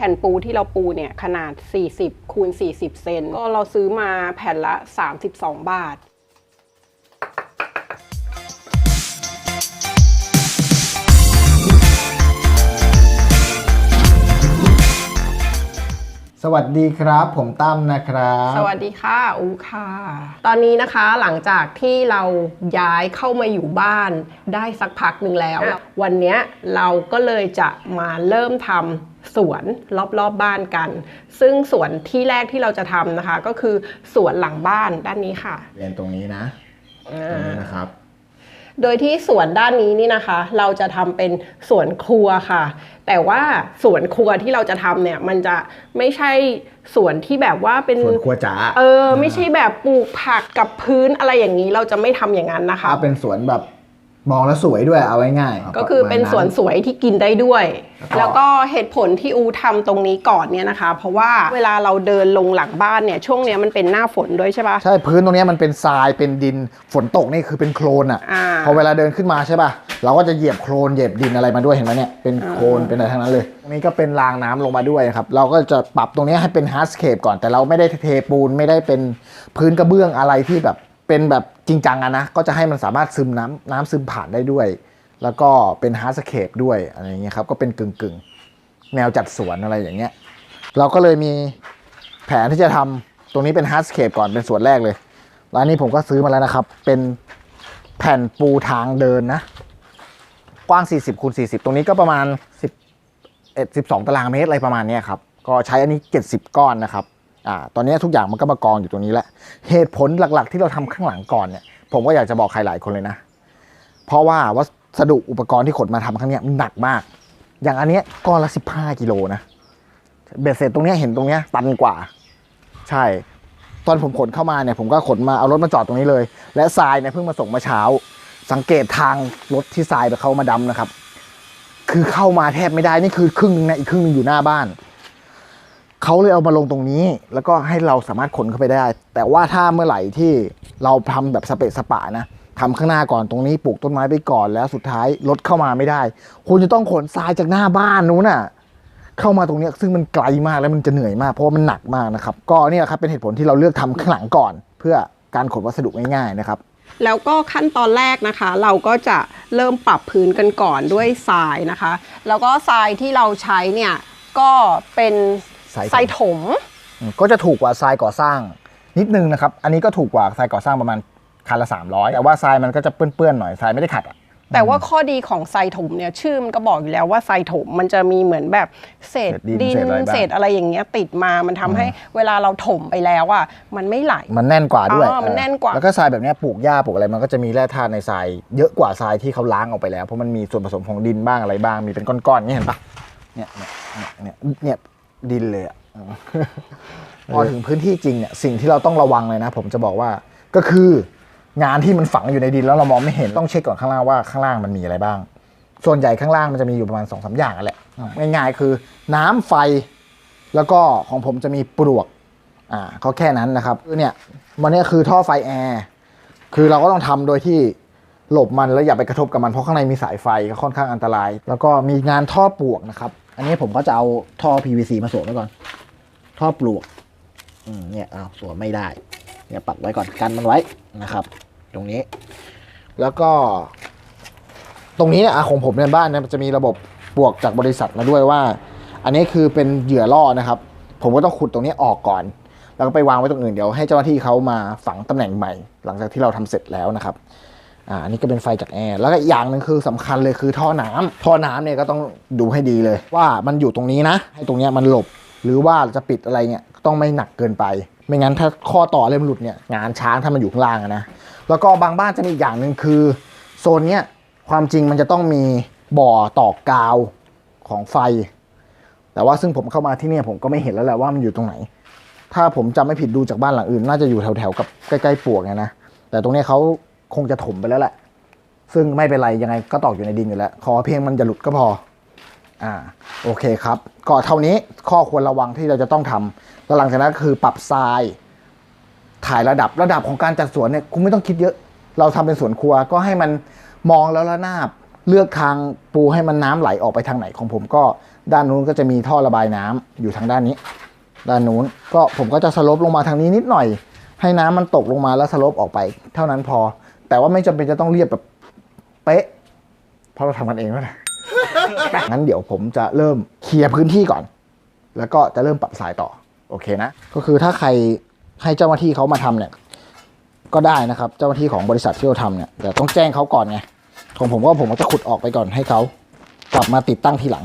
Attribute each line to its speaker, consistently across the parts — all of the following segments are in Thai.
Speaker 1: แผ่นปูที่เราปูเนี่ยขนาด 40คูณ40 เซนก็เราซื้อมาแผ่นละ 32 บาท
Speaker 2: สวัสดีครับ ผมตั้มนะครับ
Speaker 1: สวัสดีค่ะอูค่ะ ตอนนี้นะคะหลังจากที่เราย้ายเข้ามาอยู่บ้านได้สักพักหนึ่งแล้ว วันเนี้ยเราก็เลยจะมาเริ่มทำ สวนรอบๆบบ้านกัน ซึ่งสวนที่แรกที่เราจะทำนะคะ ก็คือสวนหลังบ้านด้านนี้ค่ะ
Speaker 2: เรียนตรงนี้นะตรงนี้นะครับ
Speaker 1: โดยที่สวนด้านนี้นี่นะคะ เราจะทำเป็นสวนครัวค่ะ แต่ว่าสวนครัวที่เราจะทำเนี่ยมันจะไม่ใช่สวนที่แบบว่าเป็น
Speaker 2: สวนครัวจ๋า
Speaker 1: เออ ไม่ใช่แบบปลูกผักกับพื้นอะไรอย่างนี้เราจะไม่ทำอย่างนั้นนะคะ
Speaker 2: ถ้าเป็นสวนแบบ มองแล้วสวยด้วยเอาง่ายๆ
Speaker 1: ก็คือเป็นสวนสวยที่กินได้ด้วย
Speaker 2: แล้
Speaker 1: แล้วว
Speaker 2: ก็
Speaker 1: ก็เหตุผลที่อูทำตรงนี้ก่อนเนี่ยนะคะ เพราะว่าเวลาเราเดินลงหลังบ้านเนี่ยช่วงเนี้ยมันเป็นหน้าฝนด้วยใช่ปะ
Speaker 2: ใช่พื้นตรงเนี้ยมันเป็นทรายเป็นดินฝนตกนี่คือเป็นโคลนอะ
Speaker 1: อ่า
Speaker 2: พอเวลาเดินขึ้นมาใช่ป่ะเราก็จะเหยียบโคลนเหยียบดินอะไรมาด้วยเห็นไหมเนี่ยเป็นโคลนเป็นอะไรทั้งนั้นเลยตรงนี้ก็เป็นรางน้ำลงมาด้วยครับเราก็จะปรับตรงเนี้ยให้เป็นฮาร์ดสเคปก่อนแต่เราไม่ได้เทปูนไม่ได้เป็นพื้นกระเบื้องอะไรที่แบบ เป็นแบบจริงจังอะนะ ก็จะให้มันสามารถซึมน้ำน้ำซึมผ่านได้ด้วย แล้วก็เป็นฮาร์ดสเคปด้วยอะไรอย่างเงี้ยครับ ก็เป็นกึ่งกึ่งๆแนวจัดสวนอะไรอย่างเงี้ย เราก็เลยมีแผนที่จะทำตรงนี้เป็นฮาร์ดสเคปก่อนเป็นส่วนแรกเลย ร้านนี้ผมก็ซื้อมาแล้วนะครับ เป็นแผ่นปูทางเดินนะ กว้าง 40คูณ40 ตรงนี้ก็ประมาณ10 12ตารางเมตรอะไรประมาณเนี้ยครับ ก็ใช้อันนี้ 70 ก้อนนะครับ อ่าตอนนี้ทุกอย่างมันก็มากองอยู่ตรงนี้แล้วเหตุผลหลักๆ ที่เราทำข้างหลังก่อนเนี่ยผมก็อยากจะบอกใครหลายคนเลยนะ เพราะว่าวัสดุอุปกรณ์ที่ขนมาทำครั้งนี้มันหนักมาก อย่างอันนี้ก้อนละ 15 กิโลนะเบ็ดเสร็จตรงนี้เห็นตรงนี้ตันกว่า ใช่ ตอนผมขนเข้ามาเนี่ยผมก็ขนมาเอารถมาจอดตรงนี้เลย และทรายเนี่ยเพิ่งมาส่งมาเช้า สังเกตทางรถที่ทรายไปเข้ามาดำนะครับ คือเข้ามาแทบไม่ได้นี่คือครึ่งหนึงนะอีกครึ่งหนึงอยู่หน้าบ้าน เขาเลยเอามาลงตรงนี้ แล้วก็ให้เราสามารถขนเข้าไปได้ แต่ว่าถ้าเมื่อไหร่ที่เราทำแบบสเปะสปะนะทำข้างหน้าก่อนตรงนี้ปลูกต้นไม้ไปก่อนแล้วสุดท้ายรถเข้ามาไม่ได้ คุณจะต้องขนทรายจากหน้าบ้านนู้นน่ะเข้ามาตรงนี้ซึ่งมันไกลมากแล้วมันจะเหนื่อยมาก เพราะว่ามันหนักมากนะครับ ก็เนี่ยครับเป็นเหตุผลที่เราเลือกทำข้างหลังก่อน เพื่อการขนวัสดุง่ายๆนะครับ
Speaker 1: แล้วก็ขั้นตอนแรกนะคะ เราก็จะเริ่มปรับพื้นกันก่อนด้วยทรายนะคะ แล้วก็ทรายที่เราใช้เนี่ยก็เป็น
Speaker 2: ทรายถม
Speaker 1: ทรายถม
Speaker 2: อืมก็จะถูกกว่าทรายก่อสร้างนิดนึงนะครับ อันนี้ก็ถูกกว่าทรายก่อสร้างประมาณคันละ 300 แต่ว่าทรายมันก็จะเปื้อนๆหน่อยทรายไม่ได้ขัดอะ
Speaker 1: แต่ว่าข้อดีของทรายถมเนี่ยชื่อมันก็บอกอยู่แล้วว่าทรายถมมันจะมีเหมือนแบบเศษ
Speaker 2: เศษดิน
Speaker 1: ดิน
Speaker 2: เศษอะไรบ้าง
Speaker 1: เศษอะไรอย่างเงี้ยติดมามันทำให้เวลาเราถมไปแล้วอะมันไม่ไหล
Speaker 2: มันแน่นกว่าด้วย
Speaker 1: อ๋อมันแน่นกว่า
Speaker 2: แล้วก็ทรายแบบเนี้ยปลูกหญ้าปลูกอะไรมันก็จะมีแร่ธาตุในทรายเยอะกว่าทรายที่เขาล้างออกไปแล้วเพราะมันมีส่วนผสมของดินบ้างอะไรบ้างมีเป็นก้อนๆนี่เห็นปะเนี่ยเนี่ยเนี่ยเนี่ยเนี่ย ดินเลยอะพอถึงพื้นที่จริงเนี่ยสิ่งที่เราต้องระวังเลยนะ ผมจะบอกว่าก็คืองานที่มันฝังอยู่ในดินแล้วเรามองไม่เห็นต้องเช็คก่อนข้างล่างว่าข้างล่างมันมีอะไรบ้าง ส่วนใหญ่ข้างล่างมันจะมีอยู่ประมาณ2อสอย่างนั่นแหละง่ายๆคือน้ำไฟ แล้วก็ของผมจะมีปลวกอ่าก็แค่นั้นนะครับคือเนี่ยมันเนี่ยคือท่อไฟแอร์คือเราก็ต้องทำโดยที่หลบมันแล้วอย่าไปกระทบกับมันเพราะข้างในมีสายไฟก็ค่อนข้างอันตราย แล้วก็มีงานท่อปลวกนะครับ อันนี้ผมก็จะเอาท่อ PVC มาสวมไว้ก่อน ท่อปลวกอืมเนี่ยเอาสวมไม่ได้ เนี่ยปักไว้ก่อนกันมันไว้นะครับ ตรงนี้ แล้วก็ ตรงนี้เนี่ยของผมในบ้านเนี่ยจะมีระบบปลวกจากบริษัทมาด้วยว่า อันนี้คือเป็นเหยื่อล่อนะครับ ผมก็ต้องขุดตรงนี้ออกก่อน แล้วก็ไปวางไว้ตรงอื่นเดี๋ยวให้เจ้าหน้าที่เขามาฝังตำแหน่งใหม่ หลังจากที่เราทำเสร็จแล้วนะครับ อ่าอันนี้ก็เป็นไฟจากแอร์แล้วก็อีกอย่างหนึ่งคือสำคัญเลยคือท่อน้ำท่อน้ำเนี่ยก็ต้องดูให้ดีเลย ว่ามันอยู่ตรงนี้นะ ให้ตรงเนี้ยมันหลบ หรือว่าจะปิดอะไรเนี่ยต้องไม่หนักเกินไป ไม่งั้นถ้าข้อต่อเริ่มหลุดเนี่ยงานช้างถ้ามันอยู่ข้างล่างนะแล้วก็บางบ้านจะมีอีกอย่างหนึ่งคือโซนเนี้ยความจริงมันจะต้องมีบ่อตอกกาวของไฟ แต่ว่าซึ่งผมเข้ามาที่เนี่ยผมก็ไม่เห็นแล้วแหละว่ามันอยู่ตรงไหน ถ้าผมจำไม่ผิดดูจากบ้านหลังอื่น น่าจะอยู่แถวๆกับใกล้ๆปวกเนี่ยนะแต่ตรงเนี้ยเขา คงจะถมไปแล้วแหละ ซึ่งไม่เป็นไรยังไงก็ตอกอยู่ในดินอยู่แล้ว ขอเพียงมันจะหลุดก็พอ อ่า โอเคครับ ก็เท่านี้ข้อควรระวังที่เราจะต้องทำแล้วหลังจากนั้นคือปรับทราย ถ่ายระดับระดับของการจัดสวนเนี่ยคุณไม่ต้องคิดเยอะ เราทำเป็นสวนครัวก็ให้มันมองแล้วระนาบเลือกทางปูให้มันน้ำไหลออกไปทางไหนของผมก็ด้านนู้นก็จะมีท่อระบายน้ำอยู่ทางด้านนี้ ด้านนู้นก็ผมก็จะสลบลงมาทางนี้นิดหน่อย ให้น้ำมันตกลงมาแล้วสลบออกไป เท่านั้นพอ ว่าไม่จำเป็นจะต้องเรียบแบบเป๊ะ เพราะเราทำกันเองแล้วนะ งั้นเดี๋ยวผมจะเริ่มเคลียร์พื้นที่ก่อน แล้วก็จะเริ่มปรับสายต่อ โอเคนะ ก็คือถ้าใครให้เจ้าหน้าที่เขามาทำเนี่ย ก็ได้นะครับ เจ้าหน้าที่ของบริษัทที่เราทำเนี่ย แต่ต้องแจ้งเขาก่อนไง ของผมก็ผมก็จะขุดออกไปก่อนให้เขากลับมาติดตั้งทีหลัง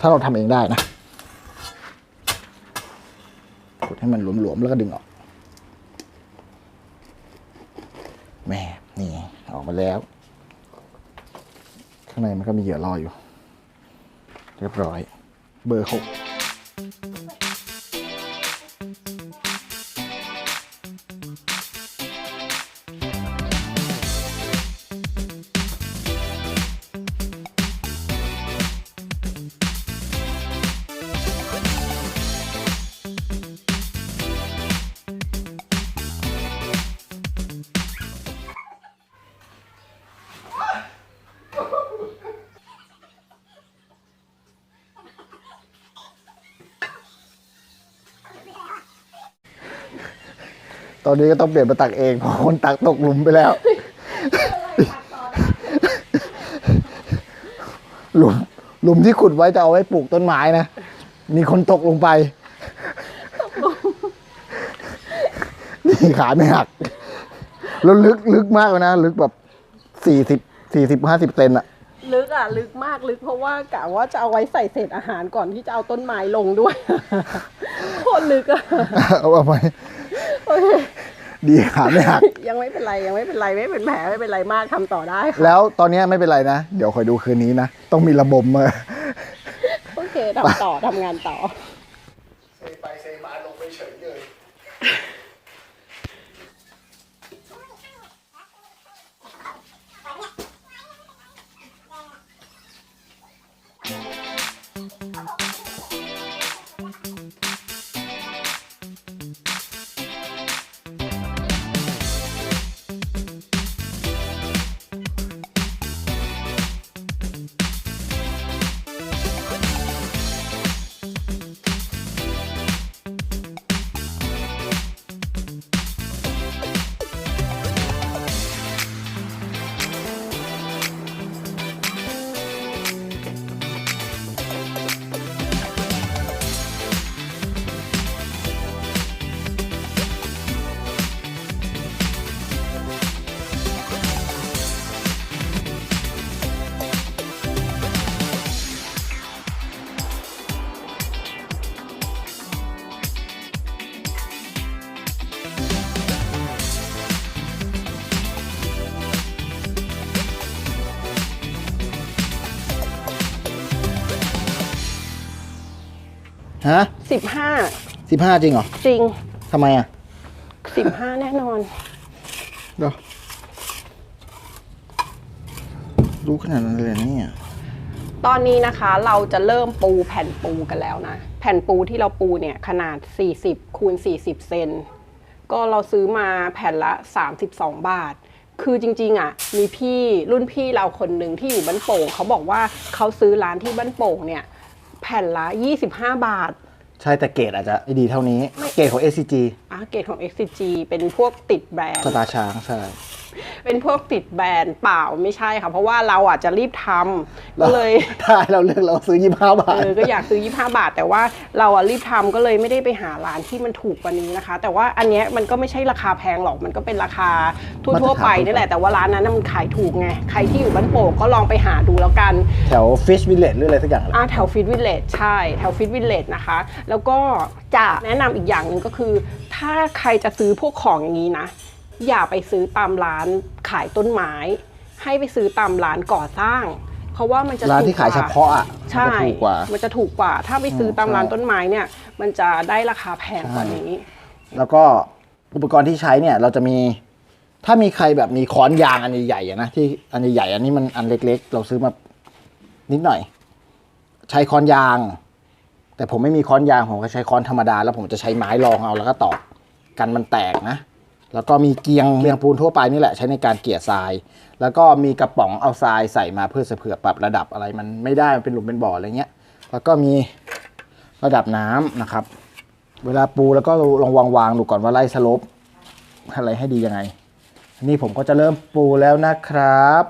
Speaker 2: ถ้าเราทำเองได้นะ ขุดให้มันหลวมๆแล้วก็ดึงออกแม่นี่ออก มาแล้ว ข้างในมันก็มีเหยื่อรออยู่ เรียบร้อย เบอร์หก ตอนนี้ก็ต้องเปลี่ยนมาตักเองเพราะคนตักตกหลุมไปแล้ว หลุมหลุมที่ขุดไว้จะเอาไว้ปลูกต้นไม้นะ มีคนตกลงไป นี่ขาไม่หัก แล้วลึกลึกมากเลยนะ ลึกแบบสี่สิบสี่สิบห้าสิบเซนอะ
Speaker 1: ลึกอะ ลึกมากลึกเพราะว่ากะว่าจะเอาไว้ใส่เศษอาหารก่อนที่จะเอาต้นไม้ลงด้วย โคตรลึกอะ
Speaker 2: เอาเอาไป ดีขาไม่หัก
Speaker 1: ยังไม่เป็นไรยังไม่เป็นไรไม่เป็นแผลไม่เป็นไรมากทำต่อได้ค่ะ
Speaker 2: แล้วตอนนี้ไม่เป็นไรนะ เดี๋ยวคอยดูคืนนี้นะ ต้องมีระบบมา
Speaker 1: โอเคทำต่อทำงานต่อ
Speaker 2: เซไปเซมาลงไปเฉย
Speaker 1: สิบห้า
Speaker 2: สิบห้าจริงเหรอ
Speaker 1: จริง
Speaker 2: ทำไมอะ
Speaker 1: สิบห้าแน่นอน
Speaker 2: เดี๋ยวรู้ขนาดนั้นเลยเหรอเนี่ย
Speaker 1: ตอนนี้นะคะเราจะเริ่มปูแผ่นปูกันแล้วนะ แผ่นปูที่เราปูเนี่ยขนาด 40คูณ40 เซนก็เราซื้อมาแผ่นละ 32 บาท คือจริงๆอะมีพี่รุ่นพี่เราคนหนึ่งที่อยู่บ้านโป่งเขาบอกว่าเขาซื้อร้านที่บ้านโป่งเนี่ยแผ่นละ 25 บาท
Speaker 2: ใช่แต่เกรดอาจจะไม่ดีเท่านี้ เกรดของ SCG
Speaker 1: อาเกตของ XCG เป็นพวกติดแบรนด์
Speaker 2: สตาร์ช้างใช่
Speaker 1: เป็นพวกติดแบรนด์เปล่าไม่ใช่ค่ะ เพราะว่าเราอะจะรีบทำก็เลย
Speaker 2: ถ้าให้เราเลือกเราซื้อยี่ห้าบา
Speaker 1: เอ
Speaker 2: ท
Speaker 1: อก็อยากซื้อ 25 บาท แต่ว่าเราอะรีบทำก็เลยไม่ได้ไปหาร้านที่มันถูกกว่านี้นะคะ แต่ว่าอันเนี้ยมันก็ไม่ใช่ราคาแพงหรอกมันก็เป็นราคาทั่วๆไปนี่แหละแต่ว่าร้านนั้นน่ะมันขายถูกไงใครที่อยู่บ้านโป่งก็ลองไปหาดูแล้วกัน
Speaker 2: แถว Fish Village หรืออะไรสักอย่างแหละ
Speaker 1: อ่าแถวฟิตวิลเลจใช่แถวฟิตวิลเลจนะคะ แล้วก็จะแนะนำอีกอย่างหนึ่งก็คือ ถ้าใครจะซื้อพวกของอย่างนี้นะ อย่าไปซื้อตามร้านขายต้นไม้ ให้ไปซื้อตามร้านก่อสร้าง เพราะว่ามันจะ
Speaker 2: ร้านที่
Speaker 1: ถูก
Speaker 2: ขาย
Speaker 1: ก
Speaker 2: เฉ
Speaker 1: ว่
Speaker 2: พาะอะ
Speaker 1: ใช่
Speaker 2: มันจะถูกกว่า
Speaker 1: มันจะถูกกว่า ถ้าไปซื้อตามร้าน
Speaker 2: ใช่
Speaker 1: ต้นไม้เนี่ย มันจะได้ราคาแพงกว่านี้
Speaker 2: แล้วก็อุปกรณ์ที่ใช้เนี่ยเราจะมีถ้ามีใครแบบมีค้อนยางอันใหญ่ๆอะนะที่อันใหญ่ๆอันนี้มันอันเล็ก ๆ เราซื้อมานิดหน่อย ใช้ค้อนยาง แต่ผมไม่มีค้อนยางผมก็ใช้ค้อนธรรมดา แล้วผมจะใช้ไม้รองเอาแล้วก็ตอกกันมันแตกนะ แล้วก็มีเกียงเกียงปูนทั่วไปนี่แหละใช้ในการเกลี่ยทราย แล้วก็มีกระป๋องเอาทรายใส่มาเพื่อเผื่อปรับระดับอะไรมันไม่ได้มันเป็นหลุมเป็นบ่ออะไรเงี้ย แล้วก็มีระดับน้ำนะครับ เวลาปูแล้วก็ลองวางวางดูก่อนว่าไล่สลบอะไรให้ดียังไง นี่ผมก็จะเริ่มปูแล้วนะครับ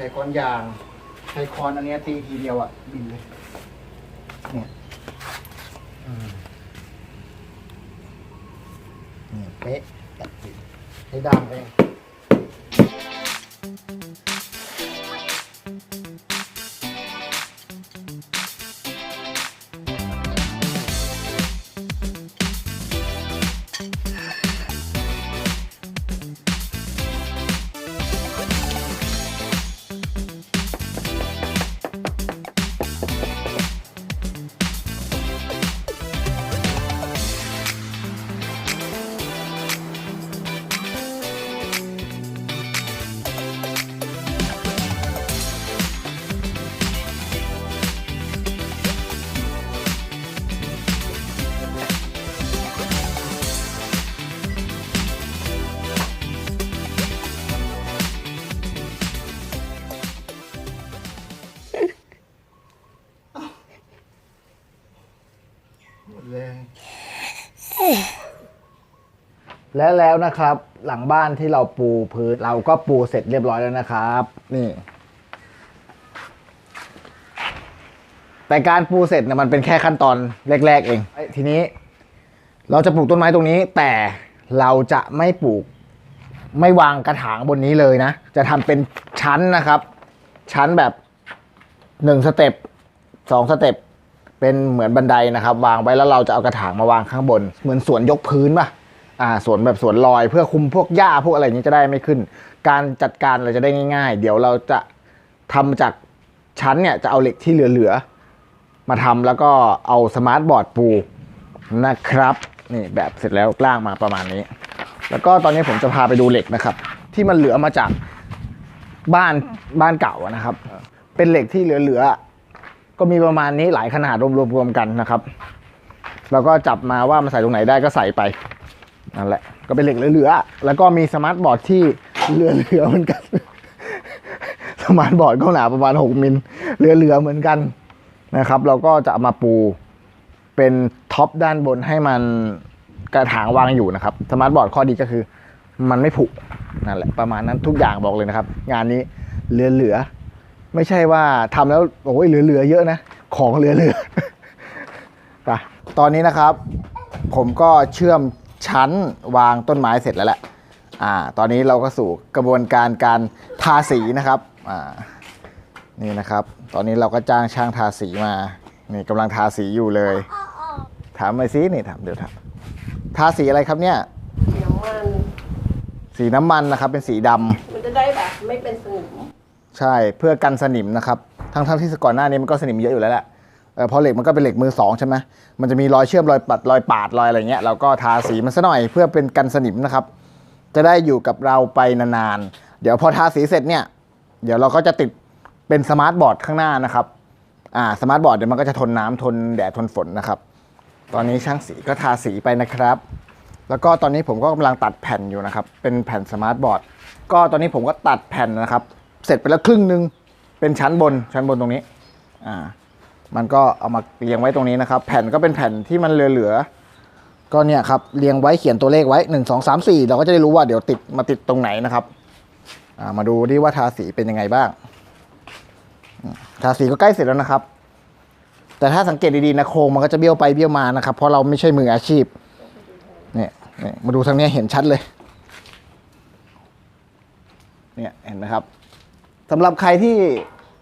Speaker 2: แล้วให้ใช้ค้อนยาง ใส่ค้อนอันเนี้ยตีทีเดียวอะ บินเลย เนี่ยอืมเนี่ยเป๊ะให้ดามเอง และแล้วนะครับ หลังบ้านที่เราปูพื้นเราก็ปูเสร็จเรียบร้อยแล้วนะครับ นี่ แต่การปูเสร็จเนี่ยมันเป็นแค่ขั้นตอนแรก ๆ เองทีนี้ เราจะปลูกต้นไม้ตรงนี้ แต่เราจะไม่ปลูก ไม่วางกระถางบนนี้เลยนะ จะทำเป็นชั้นนะครับ ชั้นแบบหนึ่งสเต็ปสองสเต็ปเป็นเหมือนบันไดนะครับ วางไว้แล้วเราจะเอากระถางมาวางข้างบน เหมือนสวนยกพื้นป่ะ อ่าสวนแบบสวนลอย เพื่อคุมพวกหญ้าพวกอะไรนี้จะได้ไม่ขึ้น การจัดการเราจะได้ง่าย ๆ เดี๋ยวเราจะทำจากชั้นเนี่ยจะเอาเหล็กที่เหลือๆมาทำแล้วก็เอาสมาร์ทบอร์ดปูนะครับนี่แบบเสร็จแล้วกล้างมาประมาณนี้ แล้วก็ตอนนี้ผมจะพาไปดูเหล็กนะครับ ที่มันเหลือมาจากบ้านบ้านเก่านะครับ เป็นเหล็กที่เหลือๆก็มีประมาณนี้หลายขนาดรวมๆกันนะครับ แล้วก็จับมาว่ามันใส่ตรงไหนได้ก็ใส่ไป นั่นแหละ ก็เป็นเหล็กเหลือๆ แล้วก็มีสมาร์ทบอร์ดที่เหลือๆเหมือนกัน สมาร์ทบอร์ดก็หนาประมาณ 6 มิลเหลือๆเหมือนกันนะครับ เราก็จะามาปูเป็นท็อปด้านบนให้มันกระถางวางอยู่นะครับ สมาร์ทบอร์ดข้อดีก็คือ มันไม่ผุนั่นแหละประมาณนั้นทุกอย่างบอกเลยนะครับ งานนี้เหลือๆ ไม่ใช่ว่าทำแล้วโอ้ยเหลือๆเยอะนะ ของเหลือๆไปตอนนี้นะครับ ผมก็เชื่อม ชั้นวางต้นไม้เสร็จแล้วแหละอ่าตอนนี้เราก็สู่กระบวนการการทาสีนะครับอ่านี่นะครับ ตอนนี้เราก็จ้างช่างทาสีมา นี่กำลังทาสีอยู่เลย ถามมาซินี่ถามเดี๋ยวถามทาสีอะไรครับเนี่ย
Speaker 1: เดี๋ยวมัน
Speaker 2: สีน้ำมันนะครับ เป็นสีดำ
Speaker 1: มันจะได้แบบไม่เป็นสนิม
Speaker 2: ใช่เพื่อกันสนิมนะครับ ทั้งทั้งที่ก่อนหน้านี้มันก็สนิมเยอะอยู่แล้วแหละ เอเพราะเหล็กมันก็เป็นเหล็กมือสองใช่ไหมมันจะมีรอยเชื่อมรอยปัดรอยปาดรอยอะไรเงี้ยเราก็ทาสีมันซะหน่อยเพื่อเป็นกันสนิมนะครับ จะได้อยู่กับเราไปนานๆ เดี๋ยวพอทาสีเสร็จเนี่ย เดี๋ยวเราก็จะติดเป็นสมาร์ทบอร์ดข้างหน้านะครับ อ่าสมาร์ทบอร์ดเดี๋ยวมันก็จะทนน้ำทนแดดทนฝนนะครับ ตอนนี้ช่างสีก็ทาสีไปนะครับ แล้วก็ตอนนี้ผมก็กำลังตัดแผ่นอยู่นะครับ เป็นแผ่นสมาร์ทบอร์ด ก็ตอนนี้ผมก็ตัดแผ่นนะครับ เสร็จไปแล้วครึ่งหนึ่งเป็นชั้นบนชั้นบนตรงนี้ อ่า มันก็เอามาเรียงไว้ตรงนี้นะครับ แผ่นก็เป็นแผ่นที่มันเหลือๆก็เนี่ยครับเรียงไว้เขียนตัวเลขไว้หนึ่งสองสามสี่เราก็จะได้รู้ว่าเดี๋ยวติดมาติดตรงไหนนะครับามาดูดิว่าทาสีเป็นยังไงบ้าง ทาสีก็ใกล้เสร็จแล้วนะครับ แต่ถ้าสังเกตดีๆนะโครงมันก็จะเบี้ยวไปเบี้ยวมานะครับ เพราะเราไม่ใช่มืออาชีพเนี่ยเนี่ยมาดูทางนี้เห็นชัดเลยเนี่ยเห็นไหมครับสำหรับใครที่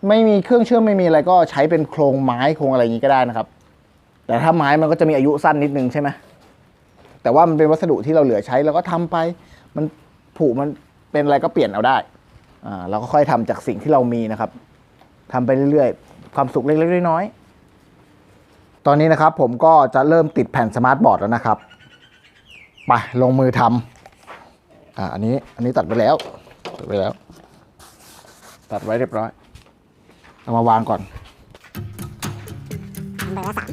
Speaker 2: ไม่มีเครื่องเชื่อมไม่มีอะไรก็ใช้เป็นโครงไม้โครงอะไรอย่างนี้ก็ได้นะครับ แต่ถ้าไม้มันก็จะมีอายุสั้นนิดนึงใช่ไหมแต่ว่ามันเป็นวัสดุที่เราเหลือใช้เราก็ทำไป มันผุมันเป็นอะไรก็เปลี่ยนเอาได้อ่าเราก็ค่อยทำจากสิ่งที่เรามีนะครับทำไปเรื่อยๆ ความสุขเล็กๆน้อยๆตอนนี้นะครับ ผมก็จะเริ่มติดแผ่นสมาร์ทบอร์ดแล้วนะครับไปลงมือทำอ่าอันนี้อันนี้ตัดไปแล้วตัดไปแล้ว ตัดไว้เรียบร้อย เอามาวางก่อน
Speaker 3: เบอร์ละสาม